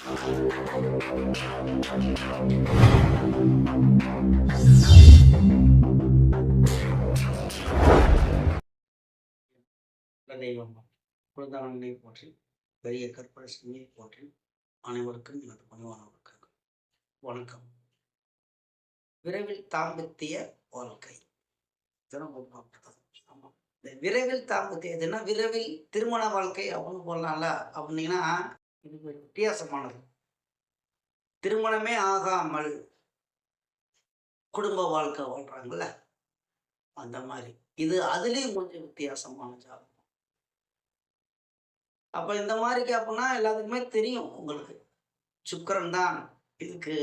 தெய்வம் குலதவனை போற்றி பெரிய கற்பனை சிங்கியை போற்றி அனைவருக்கும் எனது பணிவான வணக்கம். விரைவில் தாம்பத்திய வாழ்க்கை. இந்த விரைவில் தாம்பத்திய எதுனா விரைவில் திருமண வாழ்க்கை அப்படின்னு போடலாம்ல. அப்படின்னா இது வித்தியாசமானது. திருமணமே ஆகாமல் குடும்ப வாழ்க்கை வாழ்றாங்கல்ல? அந்த மாதிரி. இது அதுலேயும் கொஞ்சம் வித்தியாசமான ஜாதகம். அப்போ இந்த மாதிரி கேப்போம்னா எல்லாத்துக்குமே தெரியும் உங்களுக்கு. சுக்கரன் தான் இதுக்கு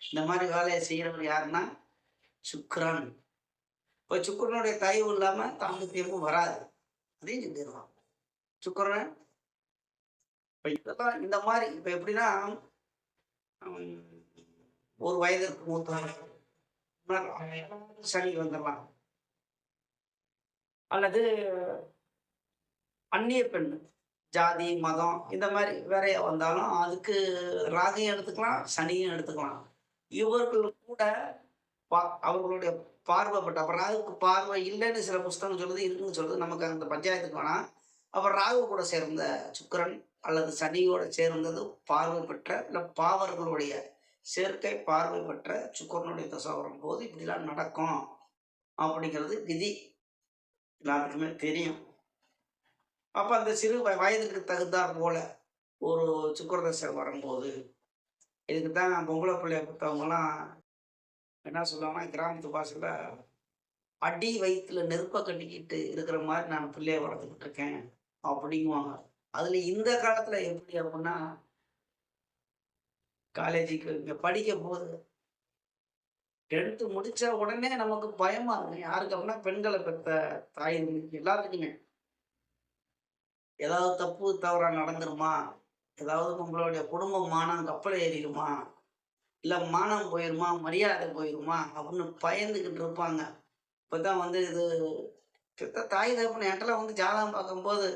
இந்த மாதிரி வேலையை செய்கிறவர் யாருன்னா சுக்கரன். இப்போ சுக்கரனுடைய தயவு இல்லாமல் தாம்பத்தியமும் வராது. அதையும் செஞ்சிடலாம் சுக்கரன் இப்போ இதெல்லாம் இந்த மாதிரி இப்போ எப்படின்னா ஒரு வயதிற்கு மூத்த சனி வந்துடலாம். அல்லது அந்நிய பெண் ஜாதி மதம் இந்த மாதிரி வேற வந்தாலும் அதுக்கு ராகையும் எடுத்துக்கலாம் சனியும் எடுத்துக்கலாம். இவர்கள் கூட பா அவர்களுடைய பார்வைப்பட்ட அப்புறம் ராகுக்கு பார்வை இல்லைன்னு சில புஸ்தகம் சொல்லுது இருக்குன்னு சொல்லுது நமக்கு அந்த பஞ்சாயத்துக்கு வேணாம். அப்புறம் ராகு கூட சேர்ந்த சுக்கரன் அல்லது சனியோட சேர்ந்தது பார்வை பெற்ற இல்லை பாவர்களுடைய சேர்க்கை பார்வை பெற்ற சுக்கரனுடைய தசை வரும்போது இப்படிலாம் நடக்கும். அப்படிங்கிறது விதி. எல்லாத்துக்குமே தெரியும். அப்போ அந்த சிறு வய- வயதுக்கு தகுந்தாற் போல ஒரு சுக்கரதசை வரும்போது இதுக்கு தான் பொம்பளை பிள்ளைய கொடுத்தவங்கலாம் என்ன சொல்லுவாங்கன்னா கிராமத்து பாசையில் அடி வயிற்றுல நெருப்பை கட்டிக்கிட்டு இருக்கிற மாதிரி நான் பிள்ளைய வளர்த்துக்கிட்டு இருக்கேன் அப்படிங்குவாங்க. அதில் இந்த காலத்தில் எப்படி அப்படின்னா காலேஜுக்கு இங்கே படிக்க போது டென்த்து முடிச்ச உடனே நமக்கு பயமா இருக்கும். யாருக்கு அப்படின்னா பெண்களை பெற்ற தாய் எல்லாத்துக்குமே. ஏதாவது தப்பு தவறா நடந்துருமா? ஏதாவது நம்மளுடைய குடும்ப மானம் கப்பல் ஏறிடுமா? இல்லை மானம் போயிருமா? மரியாதை போயிருமா? அப்படின்னு பயந்துக்கிட்டு இருப்பாங்க. இப்போ தான் வந்து இது பெத்த தாய் தகப்பன் என்கிட்டலாம் வந்து ஜாதகம் பார்க்கும்போது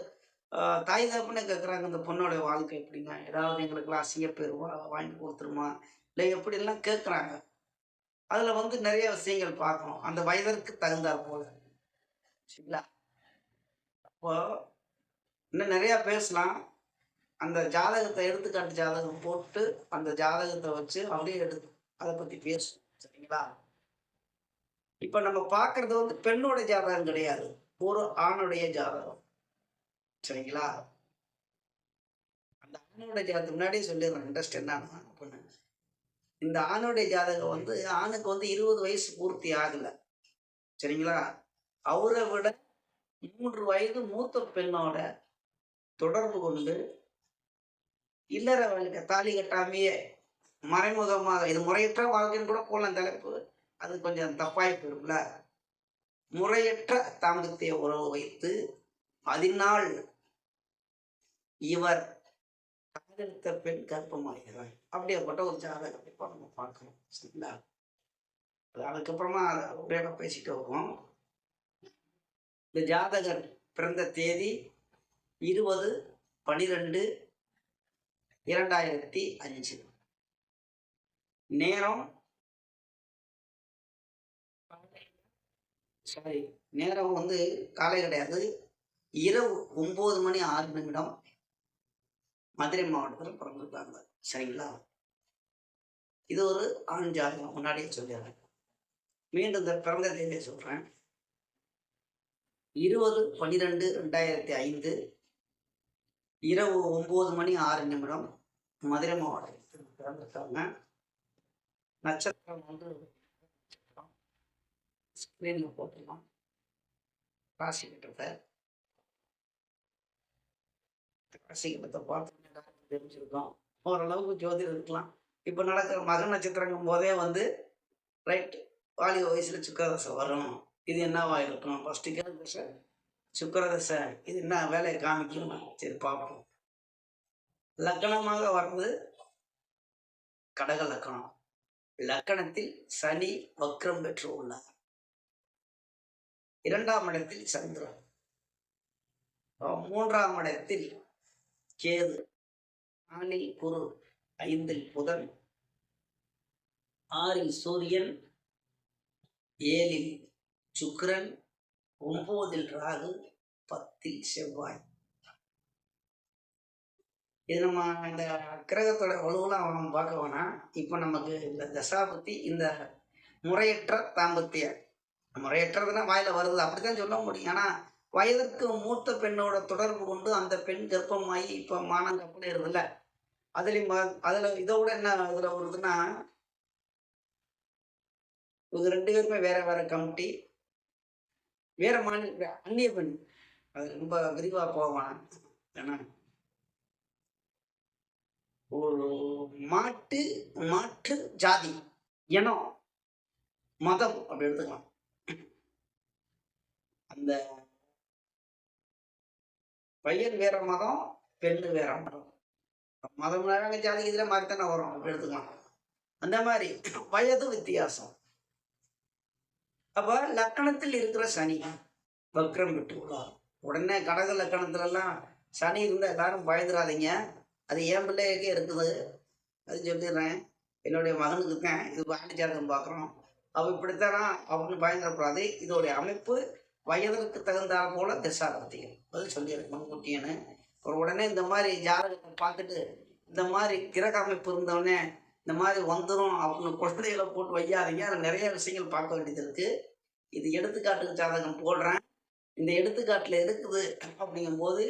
தாய் தகப்பனே கேட்குறாங்க இந்த பொண்ணோடைய வாழ்க்கை எப்படிங்க ஏதாவது எங்களுக்குலாம் அசிங்க பேர் வாங்கி கொடுத்துருமா? இல்லை எப்படிலாம் கேட்குறாங்க அதில் வந்து நிறைய விஷயங்கள் பார்க்கணும். அந்த வயதிற்கு தகுந்தாற் போல. சரிங்களா? அப்போ இன்னும் நிறையா பேசலாம். அந்த ஜாதகத்தை எடுத்துக்காட்டு ஜாதகம் போட்டு அந்த ஜாதகத்தை வச்சு அப்படியே எடுத்து அதை பற்றி பேசும் சரிங்களா? இப்போ நம்ம பார்க்குறது வந்து பெண்ணோட ஜாதகம் கிடையாது. ஒரு ஆணுடைய ஜாதகம். சரிங்களா? அந்த ஆணோட ஜாதகம் முன்னாடியே சொல்லிடுறேன் இன்ட்ரெஸ்ட் என்னன்னா அப்படின்னு இந்த ஆணுடைய ஜாதகம் வந்து ஆணுக்கு வந்து இருபது வயசு பூர்த்தி ஆகலை. சரிங்களா? அவரை விட மூன்று வயது மூத்த பெண்ணோட தொடர்பு கொண்டு இல்லற வாழ்க்கை தாலி கட்டாமையே மறைமுகமாக இது முறையற்ற வாழ்க்கைன்னு கூட போகலாம் தலைப்பு அது கொஞ்சம் தப்பாய் போயிரும்ல. முறையற்ற தாம்பத்திய உறவு வைத்து அதனால் இவர் காதலித்த பெண் கர்ப்பமாகிறார் அப்படியேப்பட்ட ஒரு ஜாதகம் இப்போ நம்ம பார்க்கணும் சரிங்களா? அதுக்கப்புறமா ஒரே பேசிட்டு வருவோம் இந்த ஜாதகர் பிறந்த தேதி இருபது பனிரெண்டு இரண்டாயிரத்தி அஞ்சு. நேரம் சாரி நேரம் வந்து காலை கிடையாது. இரவு ஒம்பது மணி ஆறு நிமிடம். மதுரை மாவட்டத்தில் பிறந்திருக்காங்க. சரிங்களா? இது ஒரு ஆண் ஜாதகம் முன்னாடியே சொல்லிடுறேன். மீண்டும் இந்த பிறந்த தேதியை சொல்கிறேன் இருபது பன்னிரெண்டு ரெண்டாயிரத்தி ஐந்து இரவு ஒம்பது மணி ஆறு நிமிடம் மதுரை மாவட்டத்தில் பிறந்திருக்காங்க. நட்சத்திரம் வந்து ஸ்க்ரீனில் போட்டுக்கலாம் ராசி கட்டத்தை ராசி கட்டத்தை பார்த்து தெரிஞ்சிருக்கோம். ஓரளவுக்கு ஜோதிடம் இருக்கலாம். இப்போ நடக்கிற மக நட்சத்திரங்கும் போதே வந்து ரைட் வாலிப வயசில் சுக்கரதசை வரும். இது என்னவா இருக்கும்? ஃபஸ்ட்டு கேள்வி சுக்கரதசை இது என்ன வேலையை காமிக்கும் சரி பார்ப்போம். லக்கணமாக வர்றது கடக லக்கணம். லக்கணத்தில் சனி வக்ரம் பெற்று உள்ளார். இரண்டாம் இடத்தில் சந்திரன். மூன்றாம் இடத்தில் கேது. ஆணில் குரு ஐந்தில் புதன் ஆறில் சூரியன் ஏழில் சுக்கரன் ஒன்பதில் ராகு பத்தில் செவ்வாய். இது நம்ம இந்த கிரகத்தோட வலுவெல்லாம் நம்ம பார்க்க வேணாம் இப்போ நமக்கு இந்த தசாபத்தி இந்த முறையற்ற தாம்பத்திய முறையற்றதுன்னா வாயில வருது. அப்படித்தான் சொல்ல முடியும். ஆனால் வயதிற்கு மூத்த பெண்ணோட தொடர்பு கொண்டு அந்த பெண் கர்ப்பமாகி இப்போ மானம் அப்படி இருதில்ல அதுலேயும் அதில் இதோட என்ன இதில் வருதுன்னா இவங்க ரெண்டு பேருமே வேற வேற கமிட்டி வேற மாநில அந்நிய பெண். அது ரொம்ப விரிவா போவான் ஏன்னா ஒரு மாட்டு மாற்று ஜாதி இனம் மதம் அப்படி எடுத்துக்கலாம். அந்த பையன் வேற மதம் பெண்ணு வேற மதம். மதம் வேற ஜாதி இதில் மாதிரி தானே வரும் அப்படி எடுத்துக்கலாம். அந்த மாதிரி வயது வித்தியாசம். அப்போ லக்கணத்தில் இருக்கிற சனி வக்ரம் விட்டு உடனே கடக லக்கணத்துலலாம் சனி இருந்தால் எல்லாரும் பயந்துடாதீங்க அது என் பிள்ளைக்கே இருக்குது. அது சொல்லிடுறேன். என்னுடைய மகனுக்கு தான் இது பாண்டி ஜாதகம் பார்க்குறோம் அவள் இப்படித்தானா? அப்படின்னு பயந்துடக்கூடாது இதோடைய அமைப்பு வயதிற்கு தகுந்தாற் போல திசாபத்திகள் அது சொல்லியிருக்கு முன்கூட்டியன்னு உடனே இந்த மாதிரி ஜாதகத்தை பார்த்துட்டு இந்த மாதிரி கிரக அமைப்பு இருந்தவொடனே இந்த மாதிரி வந்துடும் அப்படின்னு குழந்தைகளை போட்டு வையாதீங்க. அதில் நிறைய விஷயங்கள் பார்க்க வேண்டியது இருக்குது இது எடுத்துக்காட்டுக்கு ஜாதகம் போடுறேன். இந்த எடுத்துக்காட்டில் இருக்குது அப்படிங்கும்போது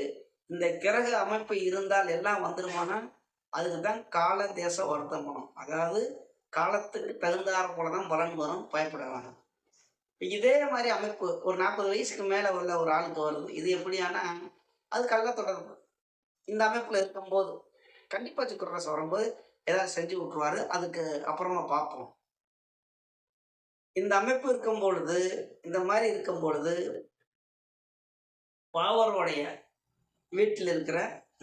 இந்த கிரக அமைப்பு இருந்தால் எல்லாம் வந்துடுமானா அதுக்கு தான் கால தேச வர்த்தமானம் அதாவது காலத்துக்கு தகுந்தாற போல தான் பலன் வரும் பயப்பட வேணாம் இதே மாதிரி அமைப்பு ஒரு நாற்பது வயசுக்கு மேலே உள்ள ஒரு ஆளுக்கு வருது. இது எப்படியானா அது கள்ள தொடர்பு இந்த அமைப்பில் இருக்கும்போது கண்டிப்பாக சுக்கரரசம் வரும்போது ஏதாவது செஞ்சு விட்ருவாரு அதுக்கு அப்புறமா பார்ப்போம். இந்த அமைப்பு இருக்கும் பொழுது இந்த மாதிரி இருக்கும் பொழுது பாவருடைய வீட்டில் இருக்கிற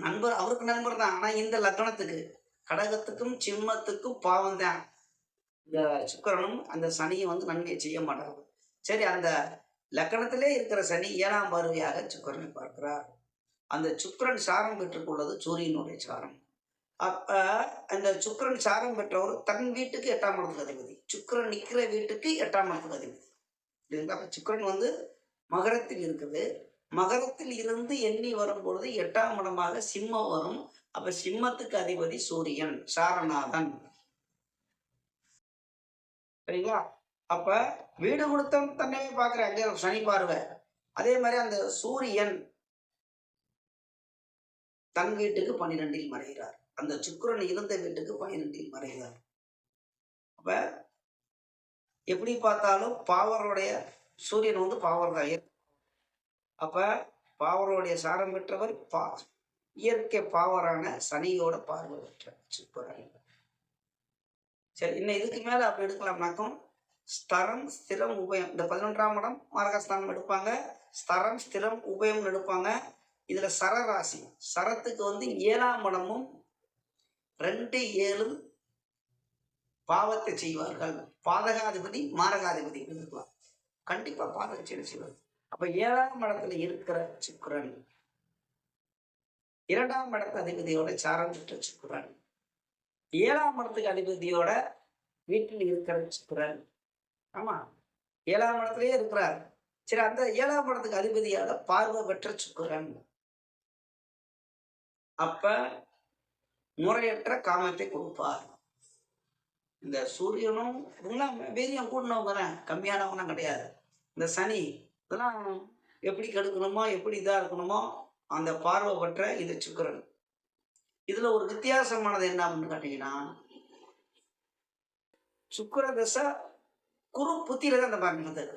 நண்பர் அவருக்கு நண்பர் தான். ஆனால் இந்த லக்னத்துக்கு கடகத்துக்கும் சிம்மத்துக்கும் பாவம் தான். இந்த சுக்கரனும் அந்த சனியும் வந்து நன்மையை செய்ய மாட்டாங்க சரி அந்த லக்கணத்திலே இருக்கிற சனி ஏழாம் பார்வையாக சுக்கிரனை பார்க்கிறார். அந்த சுக்கரன் சாரம் பெற்றுக்கொள்வது சூரியனுடைய சாரம். அப்ப அந்த சுக்கிரன் சாரம் பெற்றவர் தன் வீட்டுக்கு எட்டாம் இடத்துக்கு அதிபதி. சுக்கரன் நிற்கிற வீட்டுக்கு எட்டாம் இடத்துக்கு அதிபதி. இல்லைங்களா அப்ப சுக்கிரன் வந்து மகரத்தில் இருக்குது. மகரத்தில் இருந்து எண்ணி வரும் பொழுது எட்டாம் இடமாக சிம்மம் வரும். அப்ப சிம்மத்துக்கு அதிபதி சூரியன் சாரநாதன். சரிங்களா? அப்ப வீடு கொடுத்தவன் தன்னையே பார்க்குற அங்கே சனி பார்வை. அதே மாதிரி அந்த சூரியன் தன் வீட்டுக்கு பன்னிரெண்டில் மறைகிறார். அந்த சுக்கிரன் இருந்த வீட்டுக்கு பன்னிரெண்டில் மறைகிறார். அப்ப எப்படி பார்த்தாலும் பாவருடைய சூரியன் வந்து பாவர் தான் இயற்கை. அப்ப பாவருடைய சாரம் பெற்றவர் பா இயற்கை பாவரான சனியோட பார்வை பெற்ற சுக்கரன். சரி இன்னும் இதுக்கு மேல அப்படி எடுக்கலாம்னாக்கும் ஸ்தரம் ஸ்திரம் உபயம். இந்த பதினொன்றாம் இடம் மாரகஸ்தானம் எடுப்பாங்க. ஸ்தரம் ஸ்திரம் உபயம்னு எடுப்பாங்க. இதுல சரராசி. சரத்துக்கு வந்து ஏழாம் இடமும் ரெண்டு ஏழு பாவத்தை செய்வார்கள். பாதகாதிபதி மாரகாதிபதி இருக்கலாம். கண்டிப்பா பாதக செயல் செய்வார். அப்ப ஏழாம் இடத்துல இருக்கிற சுக்கரன் இரண்டாம் இடத்து அதிபதியோட சாரம் பெற்ற சுக்கரன் ஏழாம் இடத்துக்கு அதிபதியோட வீட்டில் இருக்கிற சுக்கரன். ஆமா. ஏழாம் இடத்துலயே இருக்கிறார். சரி அந்த ஏழாம் இடத்துக்கு அதிபதியாக பார்வை பெற்ற சுக்கரன். அப்ப முறையற்ற காமத்தை கொடுப்பார். இந்த சூரியனும் இதெல்லாம் வீரியம் கூடினவங்க தான் கம்மியானவங்க கிடையாது. இந்த சனி இதெல்லாம் எப்படி கெடுக்கணுமோ எப்படி இதாக இருக்கணுமோ அந்த பார்வை பற்ற இது சுக்கிரன். இதுல ஒரு வித்தியாசமானது என்ன அப்படின்னு கேட்டீங்கன்னா சுக்கர தசை குரு புத்தியில தான் அந்த மாதிரி நடந்தது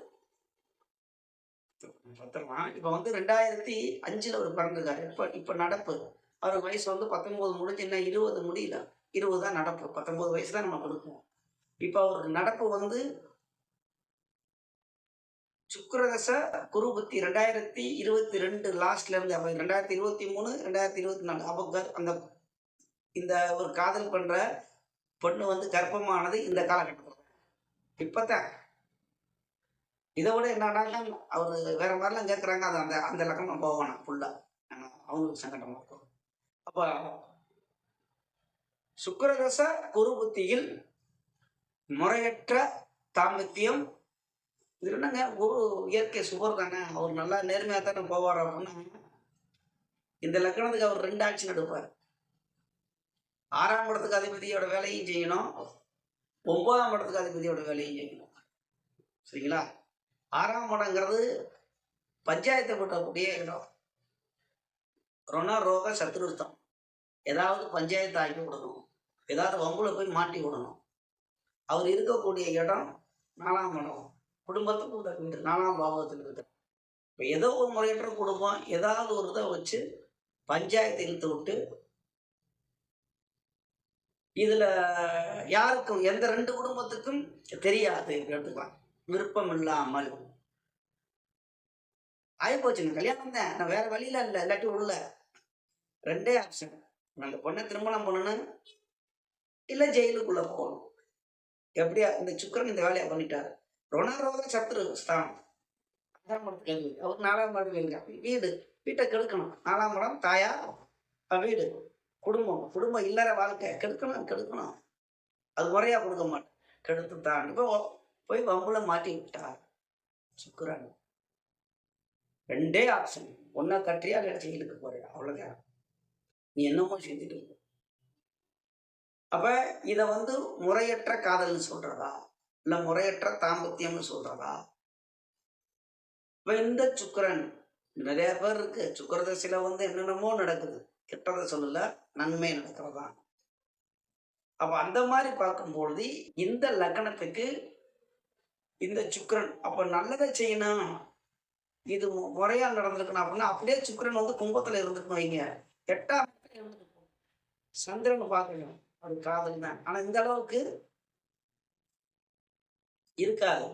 இப்போ வந்து ரெண்டாயிரத்தி அஞ்சுல ஒரு பிறந்திருக்காரு. இப்போ இப்போ நடப்பு. அவர் வயசு வந்து பத்தொம்போது முடிஞ்சு இன்னும் இருபது முடியல. இருபது தான் நடப்பு. பத்தொம்போது வயசு தான் நம்ம கொடுப்போம். இப்போ அவருக்கு நடப்பு வந்து சுக்கரதச குரு புத்தி ரெண்டாயிரத்தி இருபத்தி ரெண்டு லாஸ்ட்ல இருந்து அப்போ ரெண்டாயிரத்தி இருபத்தி மூணு ரெண்டாயிரத்தி இருபத்தி நாலு அவங்க அந்த இந்த ஒரு காதல் பண்ற பொண்ணு வந்து கர்ப்பமானது இந்த காலகட்டத்தில். இப்பதான் இதை விட என்னன்னா அவர் வேற மாதிரிலாம் கேட்குறாங்க அது அந்த அந்த லக்கணம் போகணும் ஃபுல்லாக அவங்களுக்கு சங்கடமாக இருக்கும். அப்போ சுக்கிரதச குரு புத்தியில் முறையற்ற தாம்பத்தியம். இது என்னங்க? குரு இயற்கை சுகர் தானே. அவர் நல்லா நேர்மையாக தானே போவார் அப்படின்னா இந்த லக்கணத்துக்கு அவர் ரெண்டு ஆக்ஷன் எடுப்பார். ஆறாம் இடத்துக்கு அதிபதியோட வேலையும் செய்யணும். ஒன்பதாம் இடத்துக்கு அதிபதியோட வேலையும் செய்யணும். சரிங்களா? ஆறாம் இடங்கிறது பஞ்சாயத்தை போட்டக்கூடிய இடம் ருண ரோக சத்ருத்தம் ஏதாவது பஞ்சாயத்து ஆக்கி விடணும் ஏதாவது வம்புல போய் மாட்டி விடணும். அவர் இருக்கக்கூடிய இடம் நாலாம் இடம் குடும்பத்துக்கு உதவிட்டு நாலாம் பாவத்தில் இருக்குது இப்போ ஏதோ ஒரு முறையற்ற குடும்பம் ஏதாவது ஒரு இதை வச்சு பஞ்சாயத்து இழுத்து விட்டு இதில் யாருக்கும் எந்த ரெண்டு குடும்பத்துக்கும் தெரியாது எடுத்துக்கலாம். விருப்பம் இல்லாமல் ஆகிப்போச்சுங்க கல்யாணம் தான். நான் வேற வழியில இல்லை. இல்லாட்டி உள்ள. ரெண்டே ஆப்ஷன் அந்த பொண்ணை திருமணம் பண்ணணும் இல்லை ஜெயிலுக்குள்ள போகணும். எப்படியா இந்த சுக்கரன் இந்த வேலையை பண்ணிட்டாரு. ருணரோக சத்ரு ஸ்தானம். அஞ்சாம் இடத்துக்கு அவர் நாலாம் படம் கேள்வி வீடு வீட்டை கெடுக்கணும். நாலாம் படம் தாயா வீடு. குடும்பம். குடும்பம் இல்லற வாழ்க்கை. கெடுக்கணும் கெடுக்கணும். அது முறையா கொடுக்க மாட்டேன். கெடுத்து தான். இப்போ போய் வம்புல மாட்டி விட்டார் சுக்கரன். ரெண்டே ஆப்ஷன் ஒன்னா கட்டியா இல்லை ஜெயிலுக்கு போறியா அவ்வளோதான் நீ என்னமோ செஞ்சுட்டு இருக்க. அப்ப இத வந்து முறையற்ற காதல்னு சொல்றதா? இல்ல முறையற்ற தாம்பத்தியம்னு சொல்றதா? இப்ப இந்த சுக்கரன் நிறைய பேர் இருக்கு. சுக்கர தசையில வந்து என்னென்னமோ நடக்குது. கெட்டதை சொல்லல நன்மை நடக்கிறதா? அப்ப அந்த மாதிரி பார்க்கும்பொழுது இந்த லக்னத்துக்கு இந்த சுக்கரன் அப்ப நல்லதை செய்யணும் இது முறையா நடந்திருக்கணும் அப்படின்னா அப்படியே சுக்கரன் வந்து கும்பத்துல இருந்துக்கணும் வைங்க. எட்டாம் சந்திரன் பார்க்கணும். அது காதல் தான். ஆனா இந்த அளவுக்கு இருக்காது.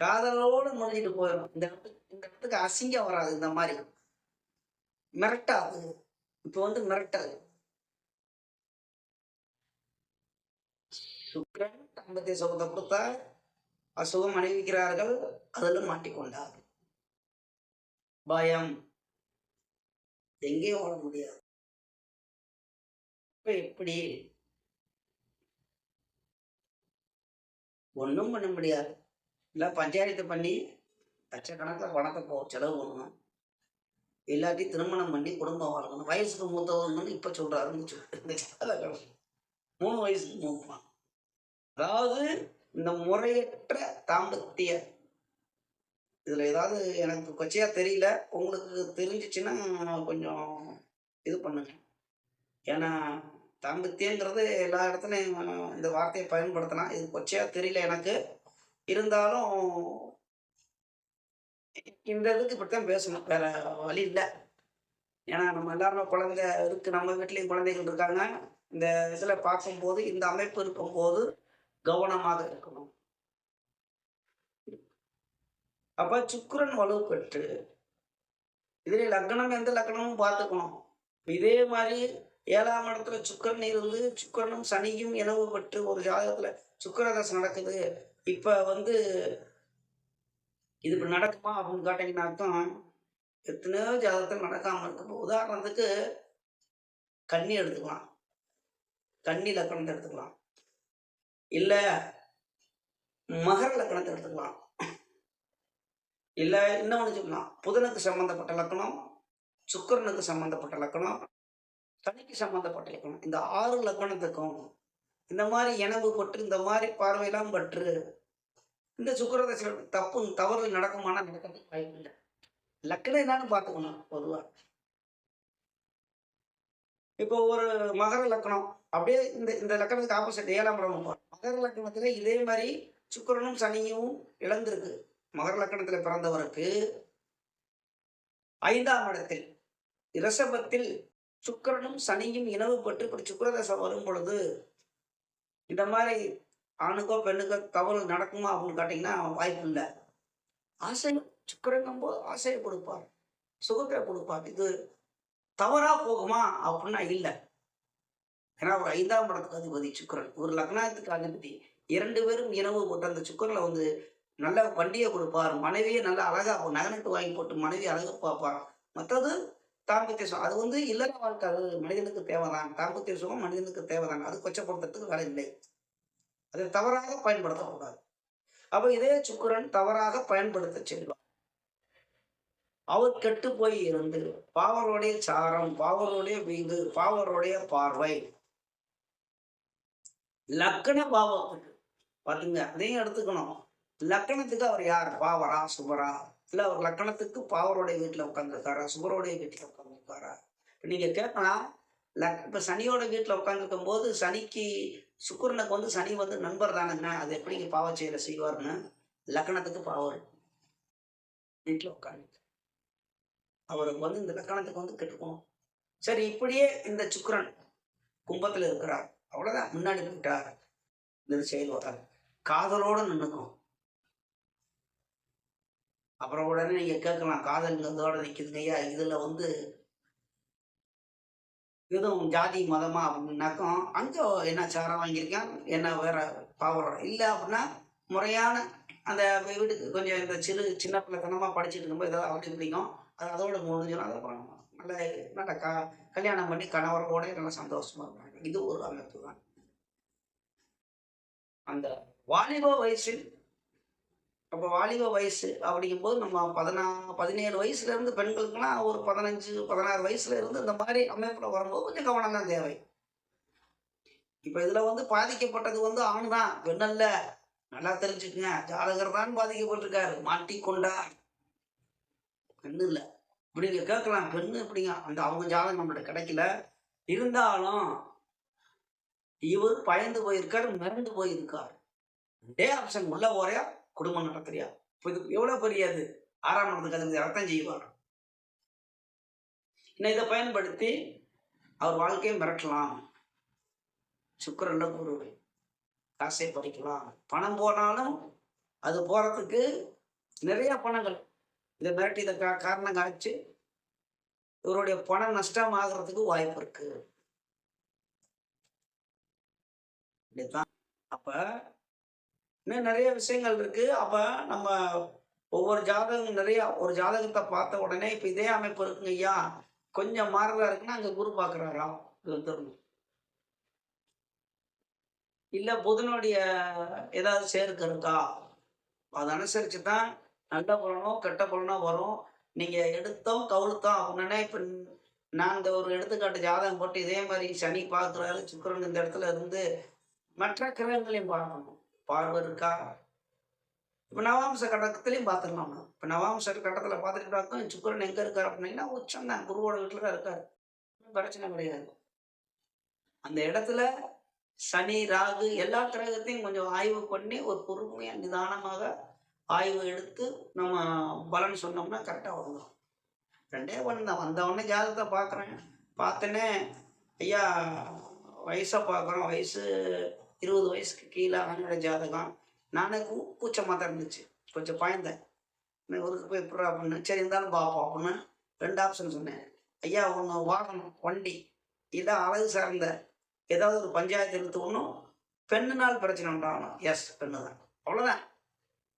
காதலோடு முடிஞ்சிட்டு போயிடும் இந்த இடத்துக்கு இந்த இடத்துக்கு அசிங்கம் வராது இந்த மாதிரி. மிரட்டாது. இப்போ வந்து மிரட்டாது சுக்கிரன் தாம்பத்திய சுகத்தை கொடுத்தா அசுகம் அணிவிக்கிறார்கள். அதில் மாட்டிக்கொண்டார். பயம். எங்கேயும் ஓட முடியாது. இப்போ எப்படி? ஒன்றும் பண்ண முடியாது. இல்லை பஞ்சாயத்து பண்ணி லட்சக்கணக்கில் பணத்தை போ செலவு பண்ணணும். இல்லாட்டி திருமணம் பண்ணி குடும்பம் வளர்க்கணும். வயசுக்கு மூத்தவங்கன்னு இப்போ சொல்கிறாருன்னு சொல்லி மூணு வயசுக்கு மூப்பான் அதாவது இந்த முறையற்ற தாம்பத்திய. இதில் ஏதாவது எனக்கு கொச்சையாக தெரியல. உங்களுக்கு தெரிஞ்சிச்சுன்னா கொஞ்சம் இது பண்ணுங்க. ஏன்னா தாம்பத்தியங்கிறது எல்லா இடத்துலையும் இந்த வார்த்தையை பயன்படுத்தலாம் இது கொச்சையாக தெரியல எனக்கு. இருந்தாலும் இந்த இதுக்கு இப்படித்தான் பேசணும். வேற வழி இல்லை. ஏன்னா நம்ம எல்லாருமே குழந்தை இருக்கு. நம்ம வீட்லேயும் குழந்தைகள் இருக்காங்க. இந்த இதில் பார்க்கும்போது இந்த அமைப்பு இருக்கும்போது கவனமாக இருக்கணும். அப்ப சுக்கரன் வலு பெற்று இதில் லக்னம் எந்த லக்னமும் பார்த்துக்கணும். இதே மாதிரி ஏழாம் இடத்துல சுக்கரன் இருந்து சுக்கரனும் சனியும் இனவு பெற்று ஒரு ஜாதகத்துல சுக்கரதசம் நடக்குது. இப்ப வந்து இது இப்படி நடக்குமா அப்படின்னு கேட்டீங்கன்னா அர்த்தம் எத்தனையோ ஜாதகத்தில் நடக்காம இருக்கும் உதாரணத்துக்கு கண்ணி எடுத்துக்கலாம். கண்ணி லக்கணத்தை எடுத்துக்கலாம். இல்ல மகர லக்கணத்தை எடுத்துக்கலாம். இல்ல இன்னொன்று சொல்லலாம். புதனுக்கு சம்பந்தப்பட்ட லக்கணம் சுக்கரனுக்கு சம்பந்தப்பட்ட லக்கணம் கணிக்கு சம்மந்தப்பட்ட லக்கணம் இந்த ஆறு லக்கணத்துக்கும் இந்த மாதிரி இனவு பற்று இந்த மாதிரி பார்வையெல்லாம் பற்று. இந்த சுக்கிரதசை தப்பு தவறு நடக்குமானா நடக்கிறதுக்கு வாய்ப்பு இல்லை. லக்கணம் என்னன்னு பார்த்துக்கணும் பொதுவாக இப்போ ஒரு மகர லக்கணம் அப்படியே இந்த இந்த லக்கணத்துக்கு ஆப்போசிட் ஏழாம் இடம் மகர லக்கணத்துல இதே மாதிரி சுக்கரனும் சனியும் இழந்திருக்கு. மகர லக்கணத்துல பிறந்தவருக்கு. ஐந்தாம் இடத்தில் இரசபத்தில் சுக்கிரனும் சனியும் இனவுபட்டு இப்படி சுக்கரதசை வரும் பொழுது இந்த மாதிரி ஆணுக்கோ பெண்ணுக்கோ தவறு நடக்குமா அப்படின்னு கேட்டிங்கன்னா வாய்ப்பு இல்லை. ஆசை சுக்கரங்கும் போது ஆசையை கொடுப்பார். சுகத்தை கொடுப்பார். இது தவறா போகுமா அப்படின்னா இல்லை. ஏன்னா ஒரு ஐந்தாம் படத்துக்கு அதிபதி சுக்கிரன். ஒரு லக்னத்துக்கு அதிபதி. இரண்டு பேரும் இனவு போட்டு அந்த சுக்கரில் வந்து நல்ல வண்டியை கொடுப்பார். மனைவியை நல்லா அழகா நகனட்டு வாங்கி போட்டு மனைவி அழகு பார்ப்பார். மற்றது தாம்பத்திய சுகம். அது வந்து இல்லற வாழ்க்கை அது மனிதனுக்கு தேவைதான். தாம்பத்திய சுகம் மனிதனுக்கு தேவைதான். அது கொச்சப்படுத்துறதுக்கு வேலை இல்லை. அதை தவறாக பயன்படுத்தக்கூடாது. அப்ப இதே சுக்கரன் தவறாக பயன்படுத்த செல்வார் அவர் கெட்டு போய் இருந்து பாவருடைய சாரம் பாவருடைய வீடு பாவருடைய பார்வை. லக்கண பாவத்துக்கு பாத்தீங்க அதையும் எடுத்துக்கணும். லக்கணத்துக்கு அவர் யார்? பாவரா சுபரா இல்லை அவர் லக்கணத்துக்கு பாவருடைய வீட்டில் உட்காந்துருக்காரா சுபருடைய வீட்டில் உட்காந்துருக்காரா இப்போ நீங்கள் கேட்கலாம் லக் இப்போ சனியோட வீட்டில் உட்காந்துருக்கும் போது சனிக்கு சுக்கரனுக்கு வந்து சனி வந்து நண்பர் தானுங்க. அது எப்படிங்க பாவ செயலை செய்வார்னு லக்கணத்துக்கு பாவர் வீட்டில் உட்காந்து அவருக்கு வந்து இந்த லக்கணத்துக்கு வந்து கெட்டுக்கணும் சரி இப்படியே இந்த சுக்கரன் கும்பத்தில் இருக்கிறார். அவ்வளோதான் முன்னாடி போயிட்டார் இந்த செயல் வராது. காதலோடு நின்றுக்கும் அப்புறம் உடனே நீங்க கேட்கலாம் காதல்ங்கிறதோட நிக்குதுங்க ஐயா. இதுல வந்து எதுவும் ஜாதி மதமா அப்படின்னாக்கும் அங்கே என்ன சாரம் வாங்கியிருக்கேன் என்ன வேற பாவரோட இல்லை அப்படின்னா முறையான அந்த வீடு கொஞ்சம் இந்த சிறு சின்ன பிள்ளைத்தனமா படிச்சுட்டு இருக்கும்போது ஏதாவது அப்படி பிடிக்கும். அது அதோட முடிஞ்சிடும் அதுக்கப்புறம் நல்ல நல்ல க கல்யாணம் பண்ணி கணவரோட நல்லா சந்தோஷமா இருப்பாங்க. இது ஒரு அமைப்பு தான். அந்த வாலிப வயசில் அப்போ வாலிப வயசு அப்படிங்கும்போது நம்ம பதினா பதினேழு வயசுல இருந்து ஒரு பதினஞ்சு பதினாறு வயசுல இருந்து இந்த மாதிரி அமைப்புல வரும்போது கொஞ்சம் கவனம் தான் தேவை. இப்ப இதுல வந்து பாதிக்கப்பட்டது வந்து ஆண் தான் பெண் அல்ல நல்லா தெரிஞ்சுக்குங்க. ஜாதகர் தான் பாதிக்கப்பட்டிருக்காரு. மாட்டிக்கொண்டா. பெண்ணு இல்ல இப்படி நீங்க கேட்கலாம். பெண்ணு இப்படிங்க அந்த அவங்க ஜாதகம் நம்மள்ட்ட கிடைக்கல. இருந்தாலும் இவர் பயந்து போயிருக்காரு மிரண்டு போயிருக்கார். டே ஆப்ஷன் உள்ள போறையா? குடும்பம் நடத்துறியா இப்போ இது எவ்வளவு பெரிய அது? ஆறாம் இடத்துக்கு அதுக்கு அர்த்தம் செய்வார் இன்னும் இதை பயன்படுத்தி அவர் வாழ்க்கையை மிரட்டலாம். சுக்கரன்ல குரு காசை பறிக்கலாம். பணம் போனாலும் அது போறதுக்கு நிறைய பணங்கள். இதை மிரட்டி இதை கா காரணம் காய்ச்சி இவருடைய பணம் நஷ்டம் ஆகிறதுக்கு வாய்ப்பு இருக்கு. அப்ப இன்னும் நிறைய விஷயங்கள் இருக்கு. அப்ப நம்ம ஒவ்வொரு ஜாதகம் நிறைய ஒரு ஜாதகத்தை பார்த்த உடனே இப்ப இதே அமைப்பு இருக்குங்க ஐயா. கொஞ்சம் மாறுதா இருக்குன்னா அங்க குரு பாக்குறாரா இது வந்துடணும். இல்ல புதனுடைய ஏதாவது சேர்க்கை இருக்கா? அதை அனுசரிச்சு தான் நல்ல பலனோ கெட்ட பலனோ வரும். நீங்க எடுத்தோம் கவுளுத்தோம் அப்படின்னா இப்ப நான் இந்த ஒரு எடுத்துக்காட்டு ஜாதகம் போட்டு இதே மாதிரி சனி பார்க்குறாரு சுக்கரன் இந்த இடத்துல இருந்து மற்ற கிரகங்களையும் பார்க்கணும். பார்வை இருக்கா இப்போ நவாம்ச கட்டத்துலேயும் பார்த்துக்கலாம் இப்போ நவாம்ச கட்டத்தில் பார்த்துக்கிட்டாக்கும் சுக்கரன் சுக்கிரன் எங்கே இருக்கார் அப்படின்னா உச்சம் தான். குருவோட வீட்டில் தான் இருக்கார். பிரச்சனை கிடையாது. அந்த இடத்துல சனி ராகு எல்லா கிரகத்தையும் கொஞ்சம் ஆய்வு பண்ணி ஒரு பொறுமையாக நிதானமாக ஆய்வு எடுத்து நம்ம பலன் சொன்னோம்னா கரெக்டாக வந்துடும் ரெண்டே ஒன்று தான். வந்தவொடனே ஜாதகத்தை பார்க்குறேன். பார்த்தோன்னே ஐயா வயசை பார்க்குறோம். வயசு இருபது வயசுக்கு கீழே அவனோட ஜாதகம். நானே கூச்சமாக தான் இருந்துச்சு. கொஞ்சம் பயந்தேன். நான் ஊருக்கு போய் எப்படா அப்படின்னு சரி இருந்தாலும் பார்ப்போம் அப்படின்னு ரெண்டு ஆப்ஷன் சொன்னேன். ஐயா ஒன்று வாகனம் வண்டி. இதான் அழகு சார்ந்த ஏதாவது ஒரு பஞ்சாயத்து இழுத்து ஒன்றும் பெண்ணுனால் பிரச்சனை உண்டாகணும். எஸ் பெண்ணு தான் அவ்வளோதான்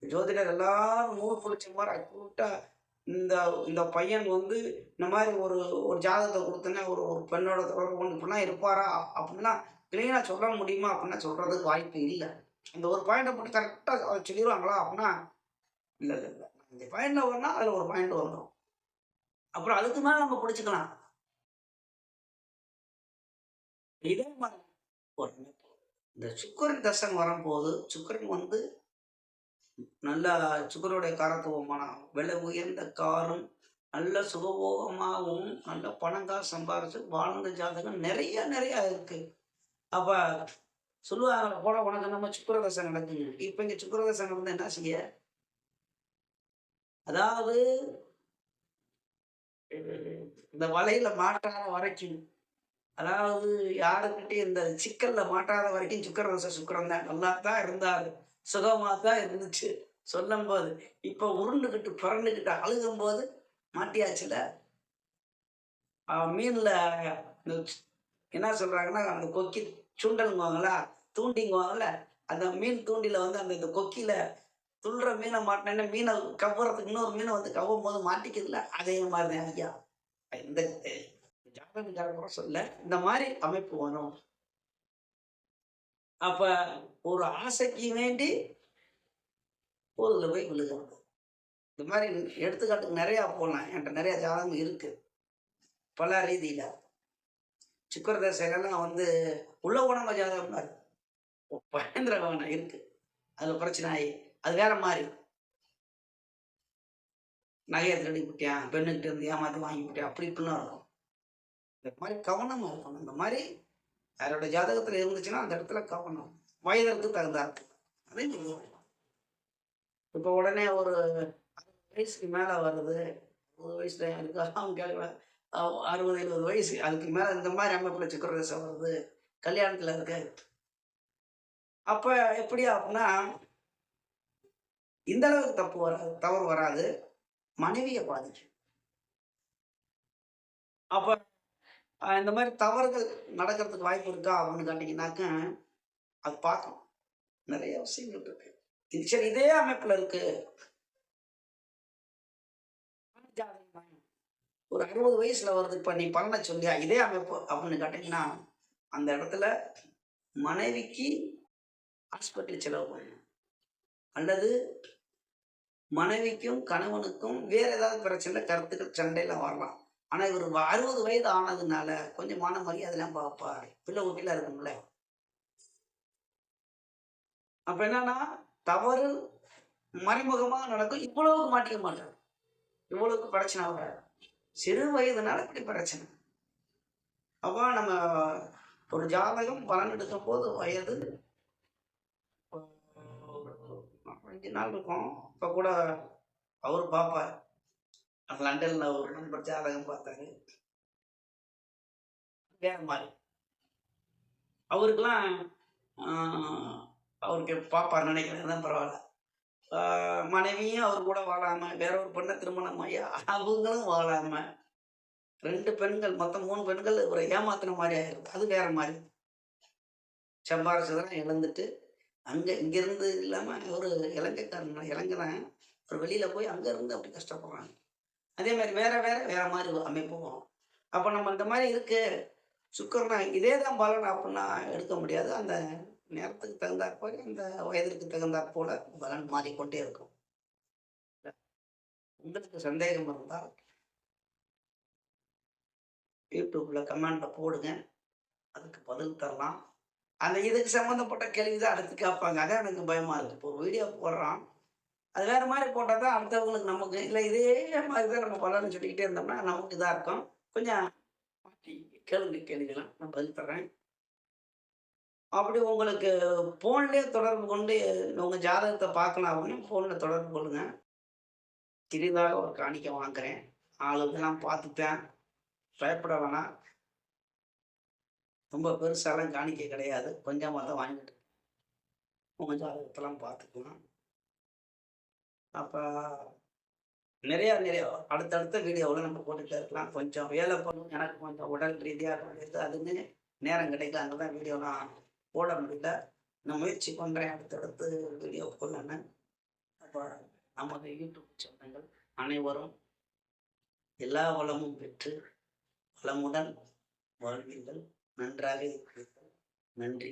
ஜோதிடர் எல்லாரும் நூறு புளிச்ச மாதிரி அக்கூட்டாக இந்த இந்த பையன் வந்து இந்த மாதிரி ஒரு ஒரு ஜாதகத்தை கொடுத்தோன்னே ஒரு ஒரு பெண்ணோட தொடர்பு கொண்டு இப்படிலாம் இருப்பாரா? அப்படின்னா கிளீனாக சொல்ல முடியுமா அப்படின்னா சொல்கிறதுக்கு வாய்ப்பு இல்லை. இந்த ஒரு பாயிண்டை மட்டும் கரெக்டாக சொல்லிடுவாங்களா அப்படின்னா இல்லை இல்லை இல்லை. இந்த பாயிண்டில் வரனா அதில் ஒரு பாயிண்ட் வந்துடும் அப்புறம் அதுக்கு மேலே நம்ம பிடிச்சிக்கலாம். இதே மாதிரி ஒரு இந்த சுக்கரன் தசன் வரும்போது சுக்கரன் வந்து நல்ல சுக்கரனுடைய காரத்துவமான விலை உயர்ந்த காரும் நல்ல சுகபோகமாகவும் நல்ல பணங்கா சம்பாரிச்சு வாழ்ந்த ஜாதகம் நிறைய நிறைய இருக்குது அப்ப சொல்லுவாங்க போல உனக்கு நம்ம சுக்கரதசை நடக்குங்க இப்ப இங்க சுக்கரதசை நடந்து என்ன செய்ய? அதாவது இந்த வலையில மாட்டாத வரைக்கும் அதாவது யாருக்கிட்டையும் இந்த சிக்கல்ல மாட்டாத வரைக்கும் சுக்கரதசை சுக்கரம் தான். நல்லா தான் இருந்தாரு. சுகமா தான் இருந்துச்சு. சொல்லும் போது இப்ப உருண்டுகிட்டு புரண்டுகிட்டு அழுகும் போது மாட்டியாச்சுல மீன்ல இந்த என்ன சொல்றாங்கன்னா அந்த கொக்கி சுண்டலுங்குவாங்களா தூண்டிங்குவாங்கல்ல அந்த மீன் தூண்டில வந்து அந்த இந்த கொக்கியில துள்ளுற மீனை மாட்டினேன்னா மீனை கவ்வுறதுக்கு இன்னொரு மீனை வந்து கவ்வும் போது மாட்டிக்குதுல அதே மாதிரி தான் ஐயா. இந்த ஜாதகக்கார கூட சொல்ல இந்த மாதிரி அமைப்பு வரும். அப்ப ஒரு ஆசைக்கு வேண்டி ஊரில் போய் விழுகிறது இந்த மாதிரி எடுத்துக்காட்டுக்கு நிறையா போகலாம் என்கிட்ட நிறைய ஜாதகம் இருக்கு. பல ரீதியில். சுக்கர தசைகள்லாம் வந்து உள்ள உணவு ஜாதகம் மாதிரி பயந்திர கவனம் இருக்கு. அதுல பிரச்சனை ஆகி அது வேற மாதிரி. நகையை திருடி விட்டியான் பெண்ணுக்கிட்ட இருந்து ஏமாத்தி வாங்கி விட்டியான் அப்படி இப்படிலாம் இருக்கும். இந்த மாதிரி கவனமாக இருக்கணும். இந்த மாதிரி யாரோட ஜாதகத்தில் இருந்துச்சுன்னா அந்த இடத்துல கவனம். வயதிற்கு தகுந்தார் அதே இப்போ உடனே ஒரு அறுபது வயசுக்கு மேலே வருது. அறுபது வயசுல இருக்கு அவங்க கேட்கல அறுபது எழுபது வயசு. அதுக்கு மேலே இந்த மாதிரி அமைப்பில் சுக்கரதேசம் வருது கல்யாணத்தில் இருக்காது அப்போ எப்படி அப்படின்னா இந்த அளவுக்கு தப்பு வராது தவறு வராது. மனைவியை பாதிக்கும். அப்போ இந்த மாதிரி தவறுகள் நடக்கிறதுக்கு வாய்ப்பு இருக்கா அப்படின்னு கேட்டிங்கனாக்க அது பார்க்கணும். நிறைய விஷயங்கள் இருக்கு. சரி இதே அமைப்பில் இருக்கு. ஒரு அறுபது வயசுல வருது. இப்போ நீ பண்ண சொல்லியா? இதே அமைப்பு அப்படின்னு கேட்டீங்கன்னா அந்த இடத்துல மனைவிக்கு ஹாஸ்பிட்டல் செலவு பண்ணணும். அல்லது மனைவிக்கும் கணவனுக்கும் வேற ஏதாவது பிரச்சனை கருத்துக்கள் சண்டையில வரலாம். ஆனா இவர் அறுபது வயது ஆனதுனால கொஞ்சம் மன மரியாதைலாம் பார்ப்பார் பிள்ளை ஊட்டில இருக்கும்ல. அப்ப என்னன்னா தவறு மறைமுகமாக நடக்கும். இவ்வளவுக்கு மாட்டிக்க மாட்டார். இவ்வளவுக்கு பிரச்சனை வராது சிறு வயதுனால இப்படி பிரச்சனை. அப்போ நம்ம ஒரு ஜாதகம் பலன் எடுக்கும் போது வயது அஞ்சு நாள் இருக்கும். இப்போ கூட அவர் பார்ப்பார் லண்டனில் ஒரு நண்பர் ஜாதகம் பார்த்தாரு. வேற மாதிரி. அவருக்கெல்லாம் அவருக்கு பார்ப்பார் நினைக்கிறேன். தான் பரவாயில்ல. மனைவியும் அவர் கூட வாழாம வேற ஒரு பெண்ணை திருமணம் ஆகி அவங்களும் வாழாம ரெண்டு பெண்கள் மொத்தம் மூணு பெண்கள் இவரை ஏமாத்தின மாதிரி ஆயிருக்கு. அது வேற மாதிரி. சம்பாரிச்சதெல்லாம் இழந்துட்டு அங்க இங்கிருந்து இல்லாம ஒரு இலங்கைக்காரன் இலங்கைதான் ஒரு வெளியில போய் அங்க இருந்து அப்படி கஷ்டப்படுறாங்க. அதே மாதிரி வேற வேற வேற மாதிரி ஒரு அமைப்பு வரும். அப்போ நம்ம இந்த மாதிரி இருக்கு. சுக்கரனா இதே தான் பலன் அப்படின்னா எடுக்க முடியாது. அந்த நேரத்துக்கு தகுந்தாற் போல அந்த வயதிற்கு தகுந்தாற் போல பலன் மாறிக்கொண்டே இருக்கும். உங்களுக்கு சந்தேகம் இருந்தால் யூடியூப்ல கமெண்ட்ல போடுங்க. அதுக்கு பதில் தரலாம். அந்த இதுக்கு சம்மந்தப்பட்ட கேள்வி தான் அடுத்து கேட்பாங்க. அதான் எனக்கு பயமா இருக்கு. இப்போ ஒரு வீடியோ போடுறான். அது வேற மாதிரி போட்டால் தான் அடுத்தவங்களுக்கு நமக்கு இல்லை இதே மாதிரி தான் நம்ம பலன்னு சொல்லிக்கிட்டே இருந்தோம்னா நமக்கு இதாக இருக்கும். கொஞ்சம் மாற்றி கேளுங்க கேள்விகளாம் நான் பதில் தரேன் அப்படி உங்களுக்கு ஃபோன்லேயே தொடர்பு கொண்டு உங்கள் ஜாதகத்தை பார்க்கலாம் அப்படின்னு ஃபோனில் தொடர்பு கொள்ளுங்க. சிறிதாக ஒரு காணிக்கை வாங்குறேன். ஆளுக்கெல்லாம் பார்த்துட்டேன் பயப்பட வேணாம். ரொம்ப பெருசாலாம் காணிக்கை கிடையாது. கொஞ்சமாக தான் வாங்கிட்டு உங்கள் ஜாதகத்தெல்லாம் பார்த்துக்கலாம் அப்போ நிறையா நிறைய அடுத்தடுத்த வீடியோவில் நம்ம போட்டுகிட்டே இருக்கலாம். கொஞ்சம் வேலை பண்ணும். எனக்கு கொஞ்சம் உடல் ரீதியாக இருக்குது அதுன்னு நேரம் கிடைக்கல. அங்கே தான் வீடியோலாம் போட முடியல. நான் முயற்சி பண்ணுறேன் அடுத்தடுத்து வீடியோ போடலான்னு அப்போ நமது யூடியூப் சொந்தங்கள் அனைவரும் எல்லா வளமும் பெற்று வளமுடன் வாழ்வீர்கள். நன்றாக இருக்கிறீர்கள் நன்றி.